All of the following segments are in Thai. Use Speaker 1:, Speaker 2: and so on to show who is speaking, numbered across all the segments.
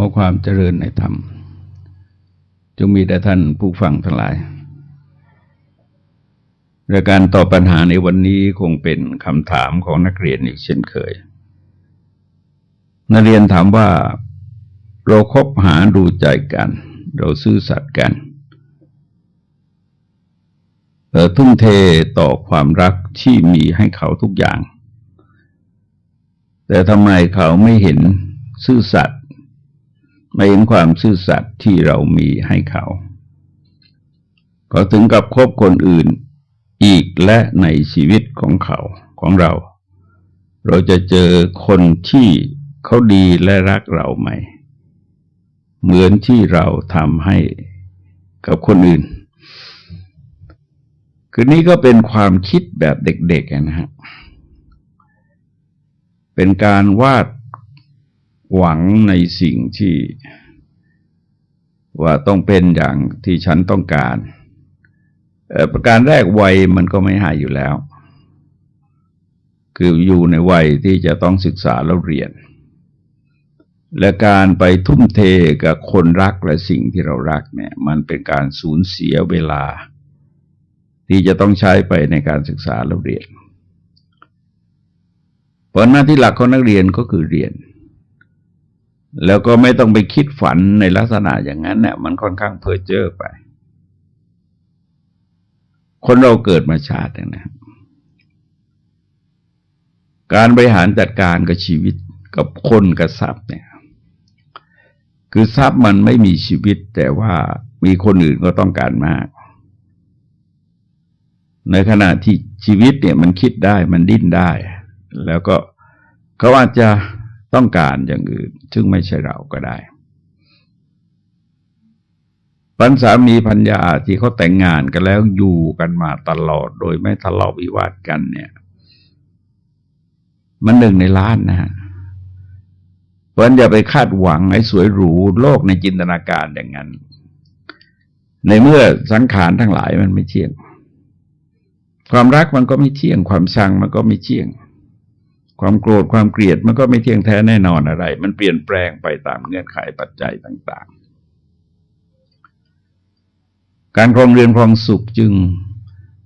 Speaker 1: อความเจริญในธรรม จงมีแด่ท่านผู้ฟังทั้งหลายรายการตอบปัญหาในวันนี้คงเป็นคำถามของนักเรียนอีกเช่นเคย นักเรียนถามว่า เราคบหาดูใจกัน เราซื่อสัตย์กันเราทุ่มเทต่อความรักที่มีให้เขาทุกอย่าง แต่ทำไมเขาไม่เห็นซื่อสัตย์ ไม่เห็นความซื่อสัตย์ที่เรามีให้เขาก็ถึงกับคบคนอื่นอีกและในชีวิตของเขาของเรา เราจะเจอคนที่เขาดีและรักเราไหม เหมือนที่เราทำให้กับคนอื่น คือนี้ก็เป็นความคิดแบบเด็กๆนะฮะ เป็นการวาด หวังในสิ่งที่ว่าต้องเป็นอย่างที่ฉันต้องการประการแรกวัยมันก็ไม่หายอยู่แล้ว คืออยู่ในวัยที่จะต้องศึกษาแล้วเรียน และการไปทุ่มเทกับคนรักและสิ่งที่เรารักเนี่ย มันเป็นการสูญเสียเวลา ที่จะต้องใช้ไปในการศึกษาแล้วเรียนผลหน้าที่หลักของนักเรียนก็คือเรียน แล้วก็ไม่ต้องไปคิดฝันในลักษณะอย่างนั้นเนี่ยมันค่อนข้างเพ้อเจ้อไป คนเราเกิดมาชาตินะการบริหารจัดการกับชีวิตกับคนกับทรัพย์เนี่ย คือทรัพย์มันไม่มีชีวิต แต่ว่ามีคนอื่นก็ต้องการมาก ในขณะที่ชีวิตเนี่ยมันคิดได้มันดิ้นได้ แล้วก็เขาอาจจะ ต้องการอย่างอื่น ซึ่งไม่ใช่เราก็ได้ปัญสามีพัญญาที่เขาแต่งงานกันแล้วอยู่กันมาตลอด โดยไม่ทะเลาะวิวาทกันเนี่ย มันหนึ่งในล้านนะฮะเพราะอย่าไปคาดหวังให้สวยหรูโลกในจินตนาการอย่างนั้น ในเมื่อสังขารทั้งหลายมันไม่เที่ยง ความรักมันก็ไม่เที่ยง ความชังมันก็ไม่เที่ยง ความโกรธความเกลียดมันก็ไม่เที่ยงแท้แน่นอนอะไร มันเปลี่ยนแปลงไปตามเงื่อนไขปัจจัยต่าง ๆ การครองเรือนครองสุขจึง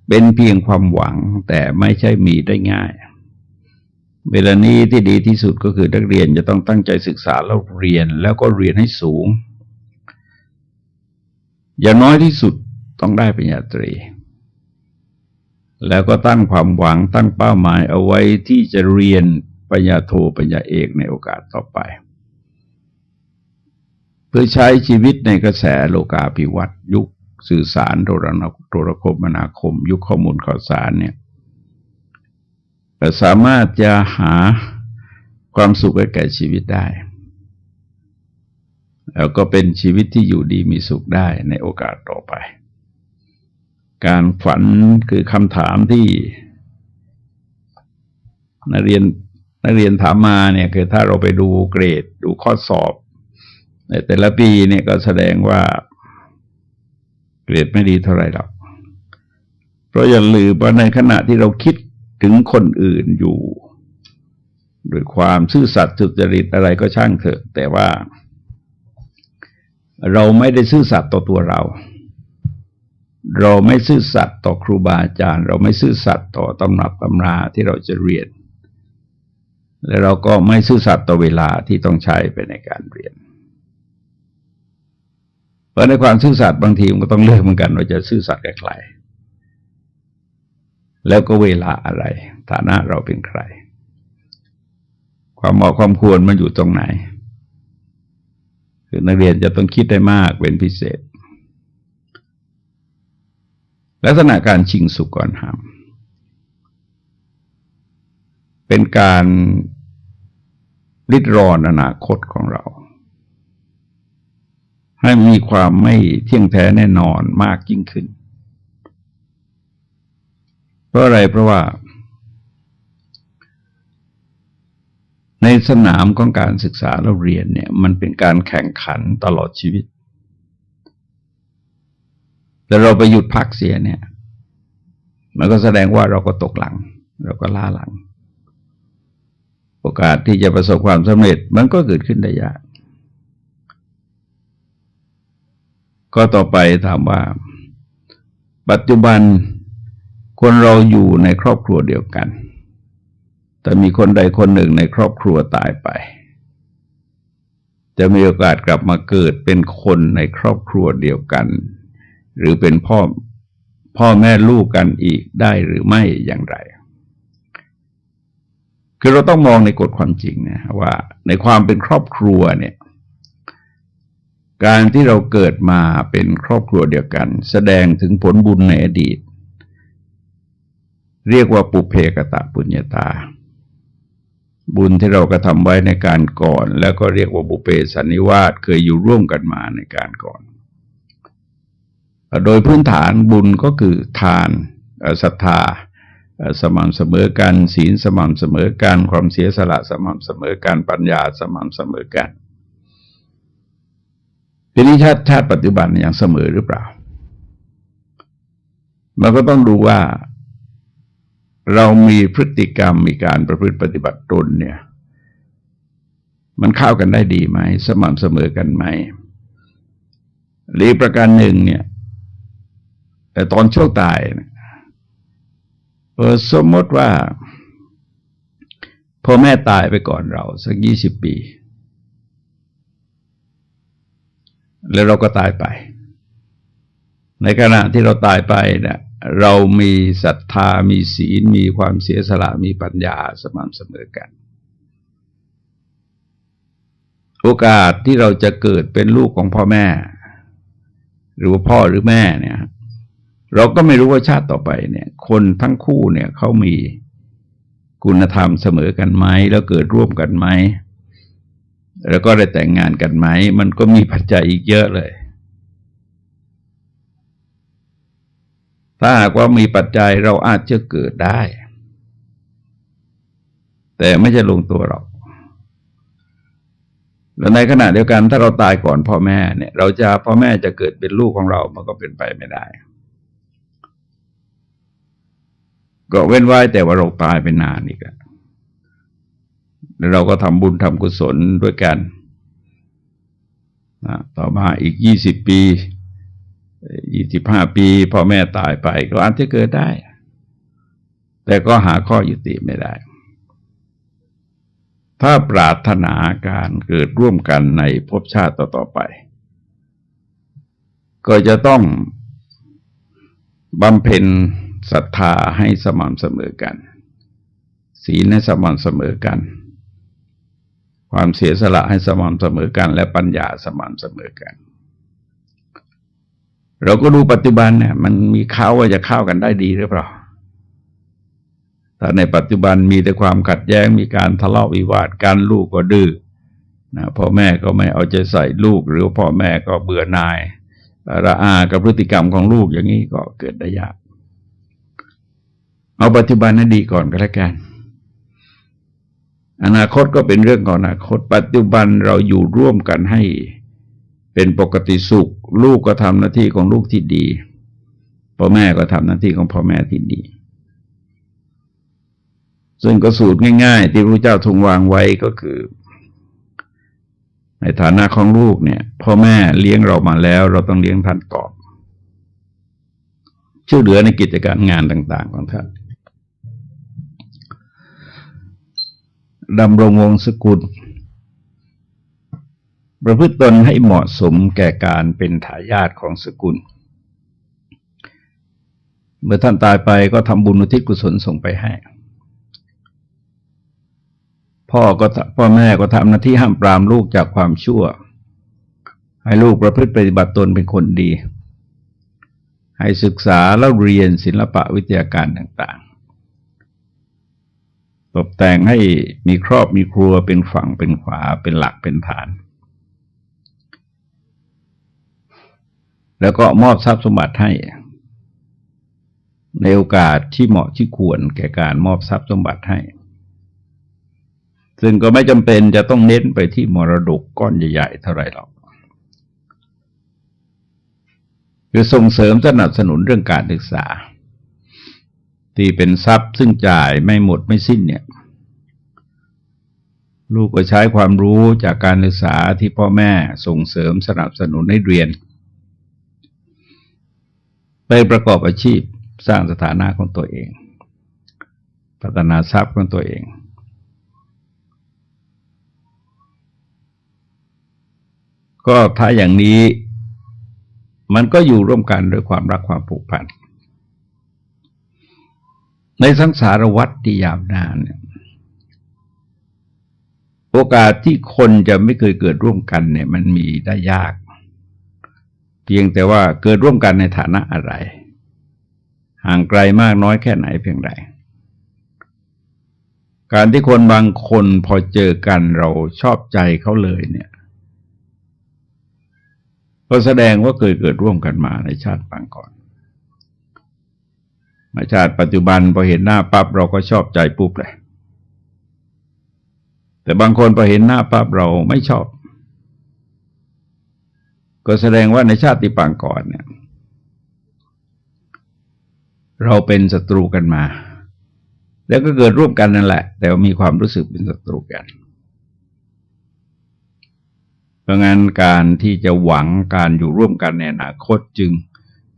Speaker 1: เป็นเพียงความหวังแต่ไม่ใช่มีได้ง่าย เวลานี้ที่ดีที่สุดก็คือนักเรียนจะต้องตั้งใจศึกษาแล้วเรียนแล้วก็เรียนให้สูง อย่างน้อยที่สุดต้องได้ปริญญาตรี แล้วก็ตั้งความหวังตั้งเป้าหมายเอาไว้ที่จะเรียนปริญญาโทปริญญาเอกในโอกาสต่อไป เพื่อใช้ชีวิตในกระแสโลกาภิวัตน์ยุคสื่อสารโทรนโทรคมนาคม ยุคข้อมูลข่าวสารเนี่ยสามารถจะหาความสุขให้แก่ชีวิตได้ แล้วก็เป็นชีวิตที่อยู่ดีมีสุขได้ในโอกาสต่อไป การฝันคือคำถามที่นักเรียนนักเรียนถามมาเนี่ยคือถ้าเราไปดูเกรดดูข้อสอบในแต่ละปีเนี่ยก็แสดงว่า เกรดไม่ดีเท่าไหร่หรอกเพราะอย่าลืมว่าในขณะที่เราคิดถึงคนอื่นอยู่ด้วยความซื่อสัตย์สุจริตอะไรก็ช่างเถอะ แต่ว่า เราไม่ได้ซื่อสัตย์ต่อตัวเรา เราไม่ซื่อสัตย์ต่อครูบาอาจารย์ เราไม่ซื่อสัตย์ต่อตำรับตำราที่เราจะเรียน และเราก็ไม่ซื่อสัตย์ต่อเวลาที่ต้องใช้ไปในการเรียนเพราะในความซื่อสัตย์บางทีมันก็ต้องเลือกเหมือนกันว่าจะซื่อสัตย์กับใครแล้วก็เวลาอะไร ฐานะเราเป็นใคร ความเหมาะความควรมันอยู่ตรงไหน คือนักเรียนจะต้องคิดได้มากเป็นพิเศษ ลักษณะการชิงสุกก่อนหามเป็นการริดรอนอนาคตของเรา ให้มีความไม่เที่ยงแท้แน่นอนมากยิ่งขึ้น เพราะอะไรเพราะว่า ในสนามของการศึกษาเราเรียนเนี่ย มันเป็นการแข่งขันตลอดชีวิต แต่เราไปหยุดพักเสียเนี่ย มันก็แสดงว่าเราก็ตกหลัง เราก็ล่าหลัง โอกาสที่จะประสบความสำเร็จมันก็เกิดขึ้นได้ยากก็ต่อไปถามว่า ปัจจุบันคนเราอยู่ในครอบครัวเดียวกัน แต่มีคนใดคนหนึ่งในครอบครัวตายไป จะมีโอกาสกลับมาเกิดเป็นคนในครอบครัวเดียวกัน หรือเป็นพ่อพ่อแม่ลูกกันอีกได้หรือไม่อย่างไร คือเราต้องมองในกฎความจริงนะว่าในความเป็นครอบครัวเนี่ยการที่เราเกิดมาเป็นครอบครัวเดียวกัน แสดงถึงผลบุญในอดีต เรียกว่าปุเพกตะปุญญาตา บุญที่เรากระทำไว้ในการก่อน แล้วก็เรียกว่าบุเพสันนิวาสเคยอยู่ร่วมกันมาในการก่อน โดยพื้นฐานบุญก็คือทานศรัทธาสม่ำเสมอกันศีลสม่ำเสมอกันความเสียสละสม่ำเสมอกันปัญญาสม่ำเสมอกันทีนี้ชาติชาติปัจจุบันยังเสมอหรือเปล่า มันก็ต้องดูว่า เรามีพฤติกรรมมีการประพฤติปฏิบัติตนเนี่ย มันเข้ากันได้ดีไหม สม่ำเสมอกันไหมหรือประการหนึ่งเนี่ย แต่ตอนช่วงตายเออสมมติว่าพ่อแม่ตายไปก่อนเรา สักยี่สิบปี แล้วเราก็ตายไป ในขณะที่เราตายไปเนี่ยเรามีศรัทธามีศีล มีความเสียสละมีปัญญาสม่ำเสมอกัน โอกาสที่เราจะเกิดเป็นลูกของพ่อแม่ หรือว่าพ่อหรือแม่เนี่ย เราก็ไม่รู้ว่าชาติต่อไปเนี่ย คนทั้งคู่เนี่ยเขามีคุณธรรมเสมอกันไหมแล้วเกิดร่วมกันไหมแล้วก็ได้แต่งงานกันไหม มันก็มีปัจจัยอีกเยอะเลย ถ้าหากว่ามีปัจจัยเราอาจจะเกิดได้ แต่ไม่ใช่ลงตัวหรอกแล้วในขณะเดียวกันถ้าเราตายก่อนพ่อแม่เนี่ย เราจะพ่อแม่จะเกิดเป็นลูกของเรา มันก็เป็นไปไม่ได้ ก็เว้นไว้แต่ว่าเราตายไปนานอีกแล้วเราก็ทำบุญทำกุศลด้วยกันนะต่อมาอีกยี่สิบปียี่สิบห้าปีพ่อแม่ตายไปก็อาจจะเกิดได้ แต่ก็หาข้อยุติไม่ได้ ถ้าปรารถนาการเกิดร่วมกันในภพชาติต่อๆไป ก็จะต้องบำเพ็ญ ศรัทธาให้สม่ำเสมอกัน ศีลให้สม่ำเสมอกัน ความเสียสละให้สม่ำเสมอกัน และปัญญาสม่ำเสมอกัน เราก็ดูปัจจุบันเนี่ยมันมีข้าวว่าจะเข้ากันได้ดีหรือเปล่าแต่ในปัจจุบันมีแต่ความขัดแย้งมีการทะเลาะวิวาทกันลูกก็ดื้อนะพ่อแม่ก็ไม่เอาใจใส่ลูก หรือพ่อแม่ก็เบื่อหน่าย ระอากับพฤติกรรมของลูกอย่างนี้ก็เกิดได้ยาก เอาปัจจุบันนั้นดีก่อนก็แล้วกัน อนาคตก็เป็นเรื่องของอนาคต ปัจจุบันเราอยู่ร่วมกันให้เป็นปกติสุข ลูกก็ทำหน้าที่ของลูกที่ดีพ่อแม่ก็ทำหน้าที่ของพ่อแม่ที่ดี ซึ่งก็สูตรง่าย ๆ ที่พระเจ้าทรงวางไว้ก็คือ ในฐานะของลูกเนี่ย พ่อแม่เลี้ยงเรามาแล้ว เราต้องเลี้ยงท่านตอบช่วยเหลือในกิจการงานต่าง ๆ ของท่าน ดำรงวงศกุล ประพฤติตนให้เหมาะสมแก่การเป็นทายาทของสกุล เมื่อท่านตายไปก็ทำบุญอุทิศกุศลส่งไปให้ พ่อก็พ่อแม่ก็ทำหน้าที่ห้ามปรามลูกจากความชั่ว ให้ลูกประพฤติปฏิบัติตนเป็นคนดี ให้ศึกษาแล้วเรียนศิลปะวิทยาการต่าง ตกแต่งให้มีครอบมีครัวเป็นฝั่งเป็นขวาเป็นหลักเป็นฐาน แล้วก็มอบทรัพย์สมบัติให้ ในโอกาสที่เหมาะที่ควรแก่การมอบทรัพย์สมบัติให้ ซึ่งก็ไม่จำเป็นจะต้องเน้นไปที่มรดกก้อนใหญ่ๆเท่าไรหรอกคือส่งเสริมสนับสนุนเรื่องการศึกษา ที่เป็นทรัพย์ซึ่งจ่ายไม่หมดไม่สิ้นเนี่ย ลูกก็ใช้ความรู้จากการศึกษาที่พ่อแม่ส่งเสริมสนับสนุนให้เรียน ไปประกอบอาชีพสร้างสถานะของตัวเอง พัฒนาทรัพย์ของตัวเองก็ถ้าอย่างนี้มันก็อยู่ร่วมกันด้วยความรักความผูกพัน ในสังสารวัฏที่ยาวนานเนี่ยโอกาสที่คนจะไม่เคยเกิดร่วมกันเนี่ย มันมีได้ยาก เพียงแต่ว่าเกิดร่วมกันในฐานะอะไร ห่างไกลมากน้อยแค่ไหนเพียงใดการที่คนบางคนพอเจอกันเราชอบใจเขาเลยเนี่ย ก็แสดงว่าเคยเกิดร่วมกันมาในชาติปางก่อน ในชาติปัจจุบันพอเห็นหน้าปั๊บเราก็ชอบใจปุ๊บเลย แต่บางคนพอเห็นหน้าปั๊บเราไม่ชอบ ก็แสดงว่าในชาติปางก่อนเนี่ย เราเป็นศัตรูกันมา แล้วก็เกิดร่วมกันนั่นแหละ แต่ว่ามีความรู้สึกเป็นศัตรูกันเพราะงั้นการที่จะหวังการอยู่ร่วมกันในอนาคตจึง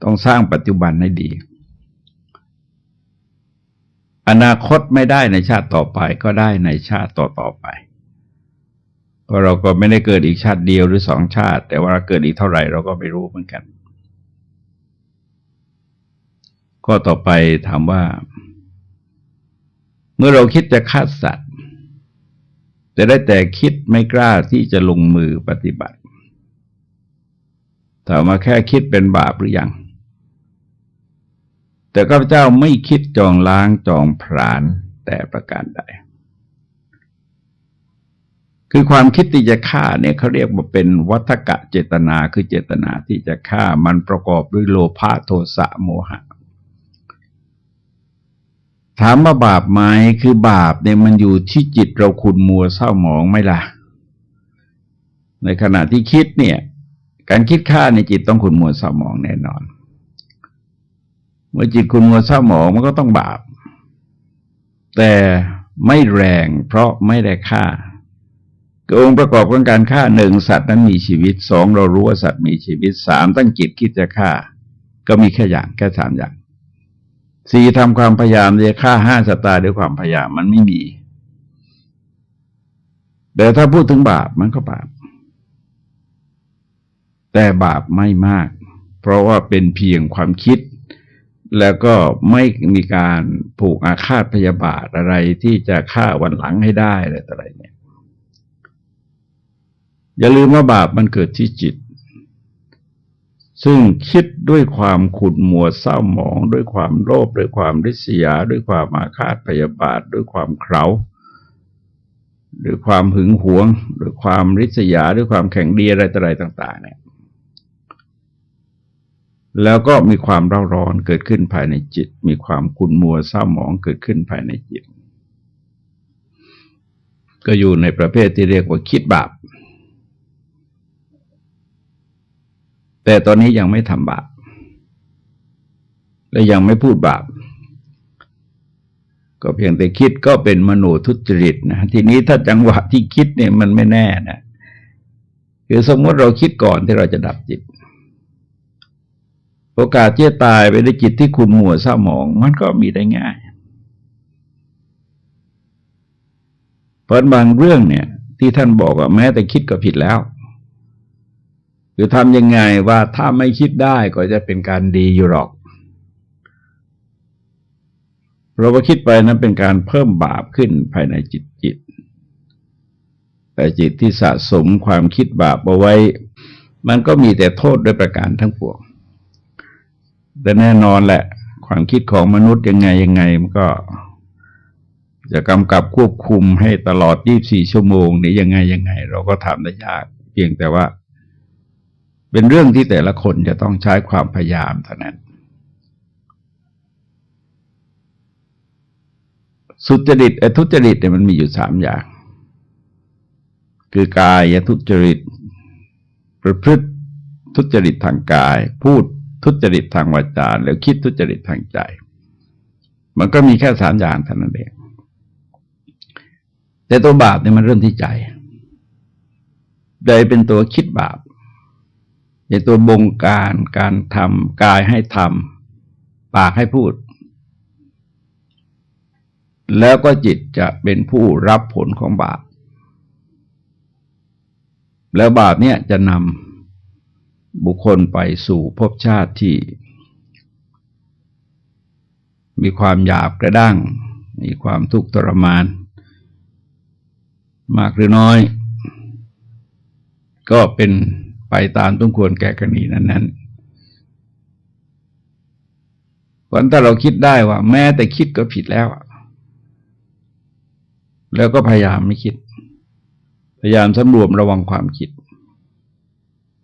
Speaker 1: ต้องสร้างปัจจุบันให้ดี อนาคตไม่ได้ในชาติต่อไปก็ได้ในชาติต่อต่อไป เพราะเราก็ไม่ได้เกิดอีกชาติเดียวหรือสองชาติ แต่ว่าเกิดอีกเท่าไหร่เราก็ไม่รู้เหมือนกัน ก็ต่อไปถามว่า เมื่อเราคิดจะฆ่าสัตว์ แต่ได้แต่คิดไม่กล้าที่จะลงมือปฏิบัติถามมาแค่คิดเป็นบาปหรือยัง แต่ข้าพเจ้าไม่คิดจองล้างจองผรานแต่ประการใด คือความคิดที่จะฆ่าเนี่ยเขาเรียกว่าเป็นวัฏกะเจตนาคือเจตนาที่จะฆ่ามันประกอบด้วยโลภะโทสะโมหะ ถามว่าบาปไหมคือบาปเนี่ยมันอยู่ที่จิตเราขุนมัวเศร้าหมองไหมล่ะ ในขณะที่คิดเนี่ย การคิดฆ่าในจิตต้องขุนมัวเศร้าหมองแน่นอน เมื่อจิตขุนมัวเศร้าหมองมันก็ต้องบาป แต่ไม่แรงเพราะไม่ได้ฆ่าองค์ประกอบของการฆ่าหนึ่งสัตว์นั้นมีชีวิตสองเรารู้ว่าสัตว์มีชีวิตสามตั้งจิตคิดจะฆ่า ก็มีแค่อย่างแค่สามอย่างสี่ทำความพยายามจะฆ่าห้าสตาด้วยความพยายามมันไม่มีแต่ถ้าพูดถึงบาปมันก็บาป แต่บาปไม่มาก เพราะว่าเป็นเพียงความคิด แล้วก็ไม่มีการผูกอาฆาตพยาบาทอะไรที่จะฆ่าวันหลังให้ได้อะไรต่ออะไรเนี่ย อย่าลืมว่าบาปมันเกิดที่จิต ซึ่งคิดด้วยความขุดมัวเศร้าหมอง ด้วยความโลภด้วยความริษยา ด้วยความอาฆาตพยาบาท ด้วยความเขาด้วยความหึงหวงด้วยความริษยาด้วยความแข็งดีอะไรต่ออะไรต่าง ๆ เนี่ย แล้วก็มีความเร่าร้อนเกิดขึ้นภายในจิต มีความขุ่นมัวเศร้าหมองเกิดขึ้นภายในจิต ก็อยู่ในประเภทที่เรียกว่าคิดบาป แต่ตอนนี้ยังไม่ทำบาป และยังไม่พูดบาป ก็เพียงแต่คิดก็เป็นมโนทุจริตนะทีนี้ถ้าจังหวะที่คิดเนี่ยมันไม่แน่นะคือสมมติเราคิดก่อนที่เราจะดับจิต โอกาสที่จะตายไปด้วยจิตที่คุณหมัวเศร้าหมอง มันก็มีได้ง่ายเพราะบางเรื่องเนี่ย ที่ท่านบอกว่าแม้แต่คิดก็ผิดแล้วคือทำยังไงว่าถ้าไม่คิดได้ก็จะเป็นการดีอยู่หรอก เราว่าคิดไปนั้นเป็นการเพิ่มบาปขึ้นภายในจิตจิต แต่จิตที่สะสมความคิดบาปเอาไว้ มันก็มีแต่โทษด้วยประการทั้งปวง แต่แน่นอนแหละ ความคิดของมนุษย์ยังไงยังไงมันก็ จะกำกับควบคุมให้ตลอด 24 ชั่วโมงนี่ยังไงยังไง เราก็ทำได้ยาก เพียงแต่ว่า เป็นเรื่องที่แต่ละคนจะต้องใช้ความพยายามเท่านั้น สุจริตอทุจริตเนี่ยมันมีอยู่สามอย่าง คือกายทุจริต ประพฤติทุจริตทางกาย พูด ทุจริตทางวาจาแล้วคิดทุจริตทางใจ มันก็มีแค่สามอย่างเท่านั้นเองแต่ตัวบาปเนี่ยมันเริ่มที่ใจใจเป็นตัวคิดบาปในตัวบงการการทำกายให้ทปากให้พูด แล้วก็จิตจะเป็นผู้รับผลของบาป แล้วบาปเนี่ยจะนำ บุคคลไปสู่ภพชาติที่ มีความหยาบกระด้าง มีความทุกข์ทรมาน มากหรือน้อย ก็เป็นไปตามต้องควรแก่กรณีนั้นๆเพราะถ้าเราคิดได้ว่า แม้แต่คิดก็ผิดแล้ว แล้วก็พยายามไม่คิด พยายามสำรวมระวังความคิด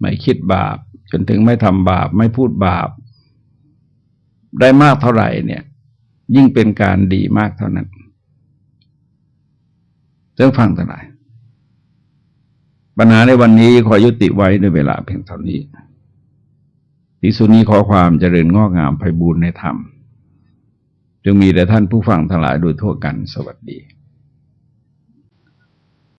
Speaker 1: ไม่คิดบาป จนถึงไม่ทำบาป ไม่พูดบาป ได้มากเท่าไหร่เนี่ย ยิ่งเป็นการดีมากเท่านั้นเรื่องฟังทั้งหลายปัญหาในวันนี้ขอยุติไว้ในเวลาเพียงเท่านี้ที่สุนี้ขอความเจริญงอกงามไพบูรณ์ในธรรม จึงมีแต่ท่านผู้ฟังทั้งหลายโดยทั่วกันสวัสดี